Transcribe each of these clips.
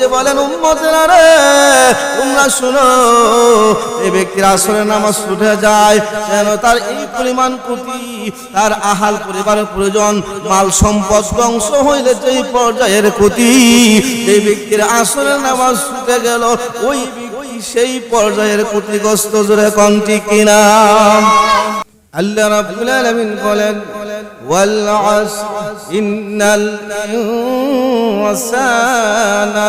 নবীজি বলেন, উম্মতেরা রে, তোমরা শুনো এই ব্যক্তির আসরে নামাজ ছুটে যায়, যেন তার এই পরিমাণ ক্ষতি তার আহাল পরিবারের প্রয়োজন, মাল সম্পদ ধ্বংস হইলে যেই পর্যায়ের ক্ষতি এই ব্যক্তির আসরে নামাজ ছুটে গেল, ওই সেই পর্যায়ের ক্ষতিগ্রস্ত জোরে কন্টি কিনা আল্লাহ রাব্বুল আলামিন বলেন والعصر إن الإنسان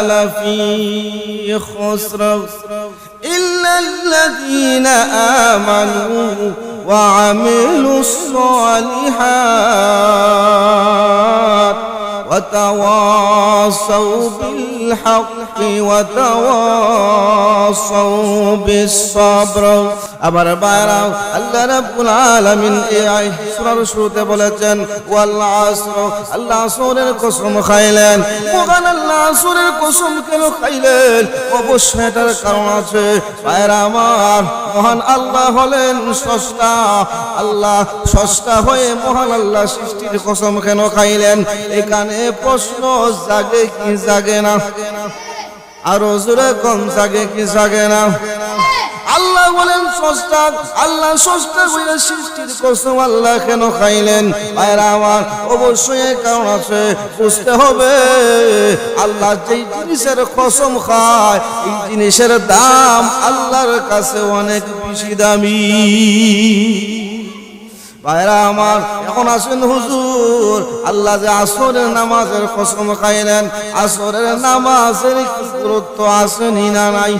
لفي خسر. إلا الذين آمنوا وعملوا الصالحات وتواصوا بالله بالحق وتواصوا بالصبر আবার বাইরাও আল্লাহ রাব্বুল আলামিন এই আয়াত সূরার শুরুতে বলেছেন ওয়াল আসর আল্লাহ আসরের কসম খাইলেন মহান আল্লাহ আসরের কসম কেন খাইলেন অবশ্যই এটার কারণ আছে বাইরা আমার মহান আল্লাহ হলেন স্রষ্টা আল্লাহ স্রষ্টা হয়ে মহান আল্লাহ সৃষ্টির কসম কেন খাইলেন এখানে প্রশ্ন জাগে কি জাগে না আরও জোরে কম জাগে কি জাগে না? আল্লাহ বলেন, সস্তা, আল্লাহ সস্তা বলে সৃষ্টির কসম আল্লাহ কেন খাইলেন? ভাইরা আমার, অবশ্যই কারণ আছে, বুঝতে হবে। আল্লাহ যেই জিনিসের কসম খায়, এই জিনিসের দাম আল্লাহর কাছে অনেক বেশি দামি। ভাইরা আমার, এখন আসেন হুজুর, আল্লাহ যে আসরের নামাজের কসম খাইলেন, আসরের নামাজের গুরুত্ব আসেনি না নাই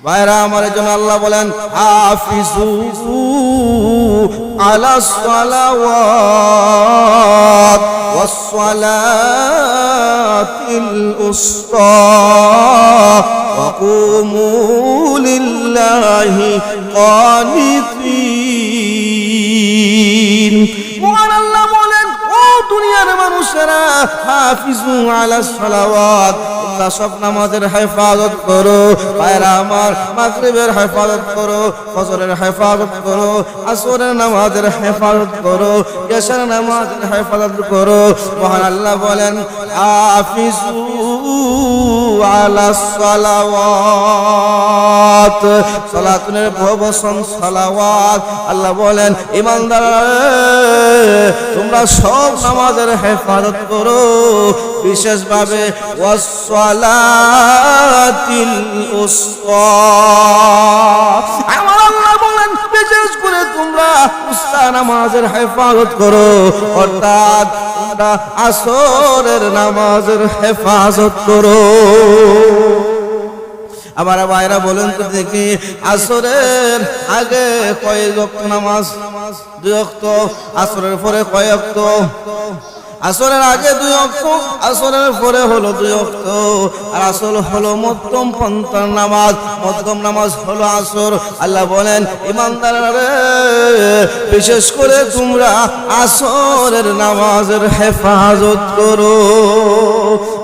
ভাইরা আমার জন্য আল্লাহ বলেন হাফিজু আলা সালাওয়াত ওয়াসসালাতিল উসতা وقوموا لله قانتين দুনিয়ার মানুষেরা হাফিজু আলা সালাওয়াত। তোমরা সব নামাজের হেফাজত করো। পায়রা আমার মাগরিবের হেফাজত করো, ফজরের হেফাজত করো, আসরের নামাজের হেফাজত করো ইয়াশার নামাজের হেফাজত করো। মহান আল্লাহ বলেন, হাফিজু আলা সালাওয়াত। সালাতুনের বহুবচন সালাওয়াত। আল্লাহ বলেন, ইমানদার, তোমরা সব নামাজের হেফাজত করো। বিশেষভাবে ওয়াসসালাতিল উসতা আমার আল্লাহ বলেন, বিশেষ করে তোমরা উস্তা নামাজের হেফাজত করো। অর্থাৎ তোমরা আসরের নামাজের হেফাজত করো। আবার ভাইরা বলেন তো দেখি, আসরের আগে কয়েক নামাজ, দুই অক্ত আসরের পরে কয় অক্ত আসরের আগে দুই অক্ত আসরের পরে হলো দুই অক্ত আর আসল হলো মধ্যম পন্থার নামাজ, মধ্যম নামাজ হলো আসর। আল্লাহ বলেন ইমানদার বিশেষ করে তোমরা আসরের নামাজের হেফাজত করো।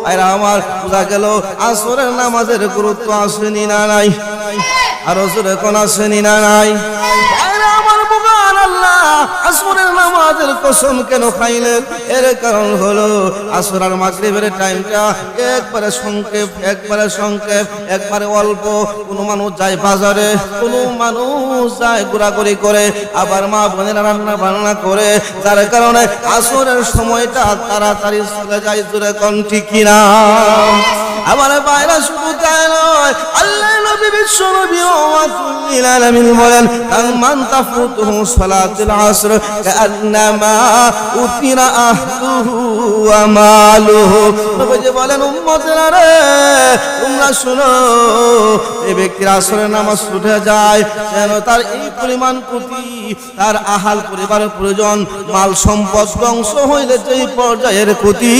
আর আমার বোঝা গেল। আসরের নামাজের গুরুত্ব আসেনি না নাই? আর আসরে কোন আসেনি না নাই? আসরের নামাজের কসম কেন খাইলেন এর কারণ হলো আসর আর মাগরিবের টাইমটা একবারে সংক্ষেপ একবারে সংক্ষেপ, একবারে অল্প। কোনো মানুষ যায় বাজারে, কোনো মানুষ যায় ঘোরাঘুরি করে, আবার মা বোনেরা রান্না বান্না করে। যার কারণে আসরের সময়টা তাড়াতাড়ি চলে যায়, জোরে কণ্ঠি কিনা? আমার বাইরা শুধু তাই নয়, আল্লাহ নবী বিশ্ব নবী আলামিন বলেন মান তাফুতুহু সালাতুল আসর কান্নামা উতিরা আহলুহু ওয়া মালুহু। বলেন, উম্মতেরা রে, তোমরা শুনো এই ব্যক্তির আসরের নামাজ ছুটে যায়, যেন তার এই পরিমাণ ক্ষতি তার আহাল পরিবারের প্রয়োজন মাল সম্পদ ধ্বংস হইলে যেই পর্যায়ের ক্ষতি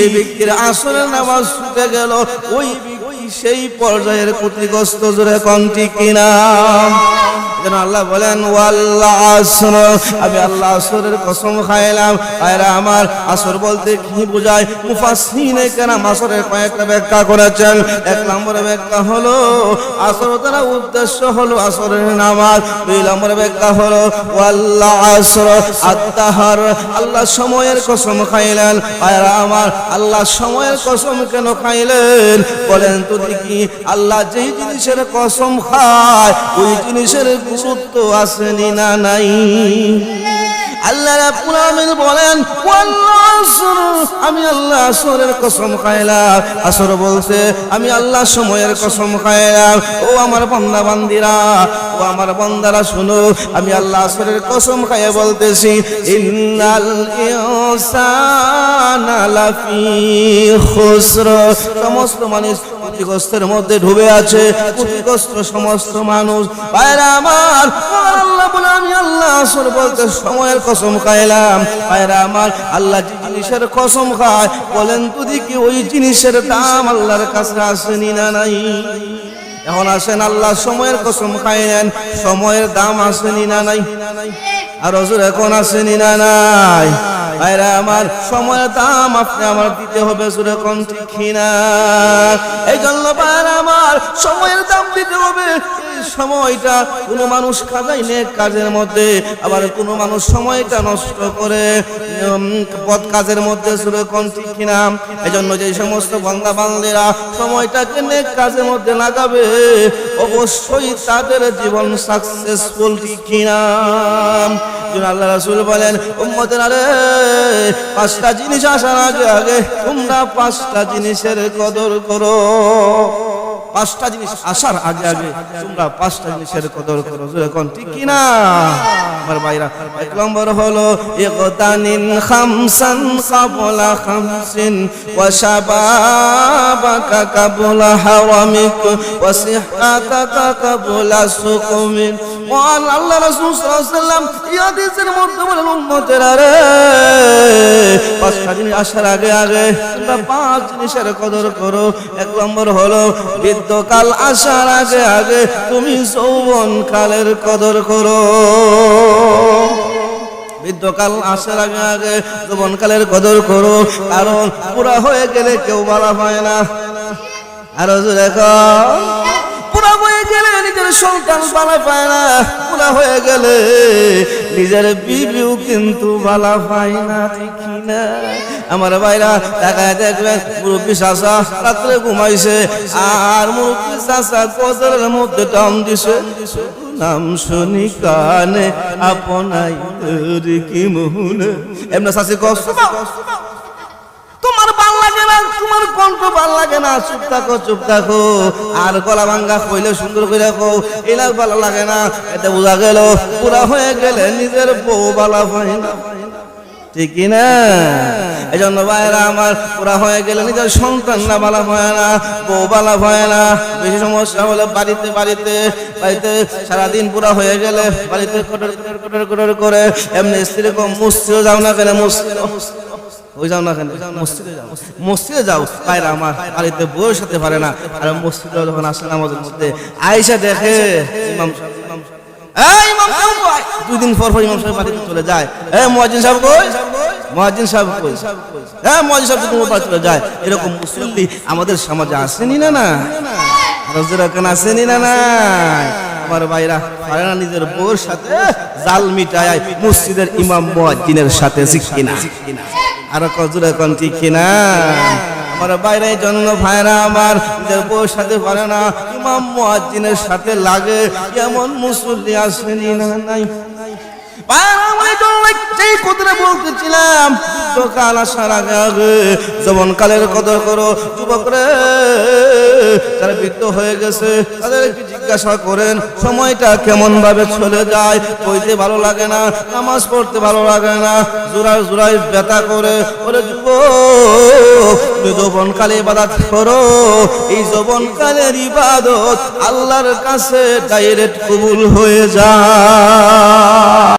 এই ব্যক্তির আসরের নামাজ ছুটে গেল ওই ব্যক্তি সেই পর্যায়ের ক্ষতিগ্রস্ত জোরে কন্টি কিনা? যেন আল্লাহ বলেন ওয়াল্লাহ আসর। আমি আল্লাহ আসরের কসম খাইলাম। আয়রা আমার আসর বলতে কি বোঝায়? মুফাসসিনে কেন আসরের কয়েকটা ব্যাখ্যা করেছেন। এক নম্বরে ব্যাখ্যা হলো আসর দ্বারা উদ্দেশ্য হলো আসরের নামাজ। দুই নম্বরে ব্যাখ্যা হলো ওয়াল্লাহ আসর আত্মাহার আল্লাহ সময়ের কসম খাইলেন। আয়রা আমার, আল্লাহ সময়ের কসম কেন খাইলেন? বলেন তো দেখি আল্লাহ যেই জিনিসের কসম খায়, ওই জিনিসের গুরুত্ব আসেনি না নাই। আল্লাহ বলেন আমি আল্লাহ আসরের কসম খাইলাম। আসর বলছে, আমি আল্লাহ সময়ের কসম খাইলাম। ও আমার বান্দা বান্দিরা ও আমার বান্দারা, শুনো, আমি আল্লাহ আসরের কসম খাইয়ে বলতেছি খুসর। সমস্ত মানুষ ক্ষতিগ্রস্তের মধ্যে ডুবে আছে, ক্ষতিগ্রস্ত সমস্ত মানুষ। বাইরে আমার আল্লাহ বলে আমি আল্লাহ আসর বলতে সময়ের কসম খাইলাম। বাইরে আমার, আল্লাহ যে জিনিসের কসম খায়, বলেন তুই কি ওই জিনিসের দাম আল্লাহর কাছে আসেনি না নাই? এখন আসেন, আল্লাহ সময়ের কসম খাইলেন, সময়ের দাম আসেনি না নাই? আর হজুর এখন আসেনি না নাই? ভাইরা, আমার সময়ের দাম আপনি আমার দিতে হবে সুরে কোন ঠিক না এই জন্য আমার সময়ের দাম দিতে হবে। সময়টা কোনো মানুষ কাজাই নেক কাজের মধ্যে, আবার কোনো মানুষ সময়টা নষ্ট করে পথ কাজের মধ্যে সুরে কোন ঠিক কিনা? এই জন্য যে সমস্ত বান্দা বান্দেরা সময়টাকে নেক কাজের মধ্যে লাগাবে, অবশ্যই তাদের জীবন সাকসেসফুল ঠিক কিনা? আল্লাহ রাসূল বলেন, উম্মতের আরে পাঁচটা জিনিস আসার আগে আগে তোমরা পাঁচটা জিনিসের কদর করো। পাঁচটা জিনিস আসার আগে আগে তোমরা পাঁচটা জিনিসের কদর করো এখন ঠিক কি না? আমার ভাইরা, এক নম্বর হলো ইগতানিন খামসান কাবলা খামসিন, ওয়া শাবাবাকা কাবলা হারামিক ওয়া সিহহাতাকা কাবলা সুকুমিন। ওয়ান আল্লাহ রাসূল সাল্লাল্লাহু আলাইহি ওয়াসাল্লাম এই হাদিসের মধ্যে বলেন, উম্মতের আরে পাঁচটা জিনিস আসার আগে আগে তোমরা পাঁচ জিনিসের কদর করো। এক নম্বর হলো বৃদ্ধকাল আসার আগে আগে তুমি যৌবন কালের কদর করো। বৃদ্ধকাল আসার আগে আগে যৌবনকালের কদর করো, কারণ পুরা হয়ে গেলে কেউ বলা হয় না। আরও দেখো পুরা হয়ে গেলে নিজের সন্তান বালা পায় না। পুরা হয়ে গেলে নিজের বিবিও কিন্তু বালা পায় না, দেখি না। আমার ভাইরা তাকায় দেখবেন, মুরব্বী শাসা রাত্রে ঘুমাইছে, আর মুরব্বী শাসা কদরের মধ্যে টান দিছে। নাম শুনি কানে আপনাই কি মোহনে এমনি শাসি কষ্ট তোমার ভালো না তোমার কণ্ঠ ভালো লাগে না? চুপ থাকো চুপ থাকো। আর গলা ভাঙ্গা কইলে সুন্দর করে রাখো এলা ভালো লাগে না। এতে বোঝা গেল পুরা হয়ে গেলে নিজের বউ বালা হয় না। ঠিক না? এই জন্য ভাইরা আমার পুরা হয়ে গেলে নিজের সন্তান না বালা হয় না, বউ বালা হয় না। বেশি সমস্যা হলে বাড়িতে বাড়িতে বাড়িতে সারাদিন পুরা হয়ে গেলে বাড়িতে কটর কটর কটর কটর করে, এমনি স্ত্রী কম মুসিও যাও না কেন? মুসিও ওই যাও না কেন? মসজিদে যাও। মসজিদে যাও। পায়রা আমার বাড়িতে বউয়ের সাথে পারে না। আর মসজিদে যখন আসে নামাজের মধ্যে আয়সা দেখে ইমাম? দুই দিন পর পর ইমাম সাহেব বাড়িতে চলে যায়। এ সাহেব কই? মুয়াজ্জিন সাহেব কই? হ্যাঁ মুয়াজ্জিন সাহেব তোমার বাড়ি চলে যায়, এরকম মুসল্লি আমাদের সমাজে আসেনি না না? রোজের কেন আসেনি না না? আমার ভাইরা, পারে না নিজের বউর সাথে? জাল মিটায় মসজিদের ইমাম মুয়াজ্জিনের সাথে শিখিনা আর কজুর এখন ঠিক কিনা? আমার বাইরে জন্য ভাইরা আমার নিজের বউর সাথে পারে না, ইমাম মুয়াজ্জিনের সাথে লাগে, এমন মুসল্লি আসেনি না, নাই। ভাইরা আমার এই জন্য সেই কথাটা কাল আসার আগে আগে কালের কদর করো যুবক রে তারা বৃদ্ধ হয়ে গেছে, তাদের জিজ্ঞাসা করেন, সময়টা কেমন ভাবে চলে যায়? কইতে ভালো লাগে না, নামাজ পড়তে ভালো লাগে না। জোড়ায় জোড়ায় ব্যথা করে। বলে তুমি যৌবনকালে ইবাদত করো। এই যৌবনকালের ইবাদত আল্লাহর কাছে ডাইরেক্ট কবুল হয়ে যায়।